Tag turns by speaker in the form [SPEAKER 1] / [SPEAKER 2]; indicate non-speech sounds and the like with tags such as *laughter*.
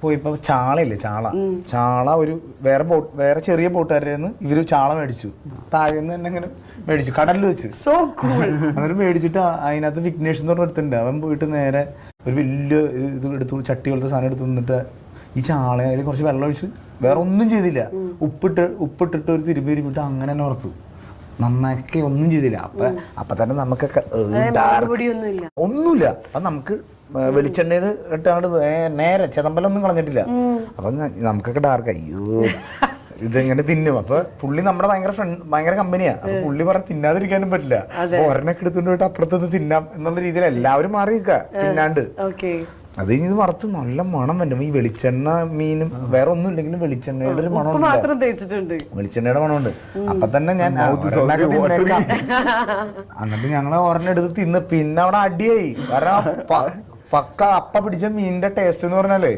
[SPEAKER 1] പോയപ്പോ ചാളയില്ലേ ചാള. ചാള ഒരു വേറെ ബോട്ട് വേറെ ചെറിയ ബോട്ടുകാരായിരുന്നു ഇവർ ചാള മേടിച്ചു. താഴെ നിന്ന് തന്നെ ഇങ്ങനെ മേടിച്ചു. കടലിൽ വെച്ച്.
[SPEAKER 2] സോ *laughs*
[SPEAKER 1] മേടിച്ചിട്ട് അതിനകത്ത് വിഘ്നേഷ് എന്ന് പറഞ്ഞ എടുത്തിട്ടുണ്ട് അവൻ പോയിട്ട് നേരെ ഒരു വലിയ ഇത് എടുത്തു ചട്ടി പോലത്തെ സാധനം എടുത്തു നിന്നിട്ട് ഈ ചാള അതിൽ കുറച്ച് വെള്ളം ഒഴിച്ച് വേറെ ഒന്നും ചെയ്തില്ല. ഉപ്പിട്ട് ഉപ്പിട്ടിട്ട് ഒരു തിരുമ്പി തിരുമ്പിട്ട് അങ്ങനെ തന്നെ ഓർത്തു നന്നാക്കി ഒന്നും ചെയ്തില്ല. അപ്പൊ അപ്പൊ തന്നെ നമുക്കൊക്കെ ഒന്നുമില്ല. അപ്പൊ നമുക്ക് വെളിച്ചെണ്ണയിൽ ഇട്ടാണ്ട് നേരെ ചെതമ്പലം ഒന്നും കളഞ്ഞിട്ടില്ല. അപ്പൊ നമുക്കൊക്കെ ഡാർക്ക് അയ്യോ ഇതെങ്ങനെ തിന്നും? അപ്പൊ പുള്ളി നമ്മുടെ ഭയങ്കര ഫ്രണ്ട് ഭയങ്കര കമ്പനിയാ അപ്പൊ പുള്ളി പറ തിന്നാതിരിക്കാനും പറ്റില്ല. അപ്പൊ ഒരെണ്ണൊക്കെ എടുത്തുകൊണ്ട് പോയിട്ട് അപ്പുറത്തത് തിന്നാം എന്നുള്ള രീതിയിൽ എല്ലാവരും മാറി നിൽക്കുക തിന്നാണ്ട്.
[SPEAKER 2] ഓക്കെ.
[SPEAKER 1] അത് കഴിഞ്ഞ് ഇത് വറുത്ത് നല്ല മണം വരും. ഈ വെളിച്ചെണ്ണ മീനും വേറെ ഒന്നും ഇല്ലെങ്കിലും വെളിച്ചെണ്ണയുടെ ഒരു
[SPEAKER 2] മണമുണ്ട്
[SPEAKER 1] മണം വെളിച്ചെണ്ണയുടെ മണമുണ്ട് അപ്പൊ തന്നെ ഞാൻ. എന്നിട്ട് ഞങ്ങളെ ഒരെണ്ണം എടുത്ത് തിന്ന്. പിന്നെ അവിടെ അടിയായി. കാരണം പക്ക അപ്പ പിടിച്ച മീനിന്റെ ടേസ്റ്റ് എന്ന് പറഞ്ഞാലേ